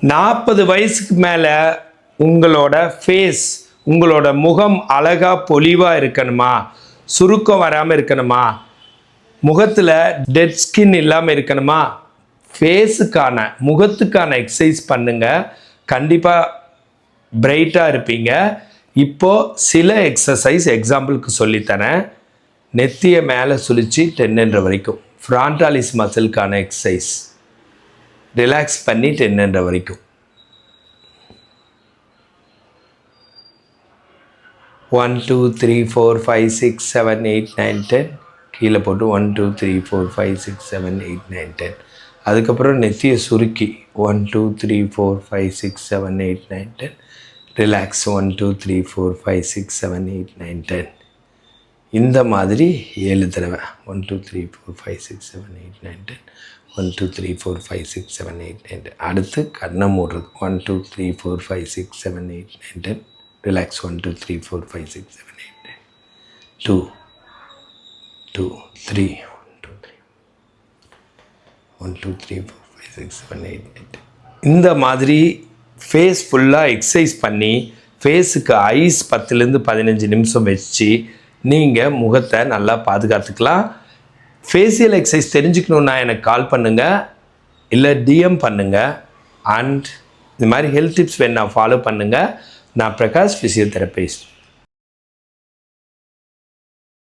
நாற்பது வயசுக்கு மேலே உங்களோட ஃபேஸ் உங்களோட முகம் அழகாக பொலிவாக இருக்கணுமா? சுருக்கம் வராமல் இருக்கணுமா? முகத்தில் டெட் ஸ்கின் இல்லாமல் இருக்கணுமா? ஃபேஸுக்கான முகத்துக்கான எக்ஸசைஸ் பண்ணுங்கள் கண்டிப்பாக பிரைட்டாக இருப்பீங்க. இப்போ சில எக்ஸசைஸ் எக்ஸாம்பிளுக்கு சொல்லித்தரேன். நெத்தியை மேலே சுழித்து டென்னுன்ற வரைக்கும். ஃப்ரான்டாலிஸ் மசிலுக்கான எக்ஸசைஸ் ரிலாக்ஸ் பண்ணி டென்னுன்ற வரைக்கும். One two three four five six seven eight nine ten கீழே போட்டு one two three four five six seven eight nine ten அதுக்கப்புறம் நெத்தியை சுருக்கி. One two three four five six seven eight nine ten relax one two three four five six seven eight nine ten இந்த மாதிரி ஏழு தடவை. One two three four five six seven eight nine ten one two three four five six seven eight nine ten அடுத்து கண்ணை மூடுறது. One two three four five six seven eight nine ten relax one two three four five six seven eight nine two two three one two three one two three four five six seven eight nine ten இந்த மாதிரி face ஃபுல்லாக exercise பண்ணி ஃபேஸுக்கு ice பத்துலேருந்து பதினஞ்சு நிமிஷம் வச்சு நீங்கள் முகத்தை நல்லா பாதுகாத்துக்கலாம். ஃபேஷியல் எக்ஸசைஸ் தெரிஞ்சுக்கணுன்னா எனக்கு கால் பண்ணுங்கள் இல்லை டிஎம் பண்ணுங்கள் அண்ட் இந்த மாதிரி ஹெல்த் டிப்ஸ் வேணா ஃபாலோ பண்ணுங்கள் நான் பிரகாஷ் ஃபிசியோதெரபிஸ்ட்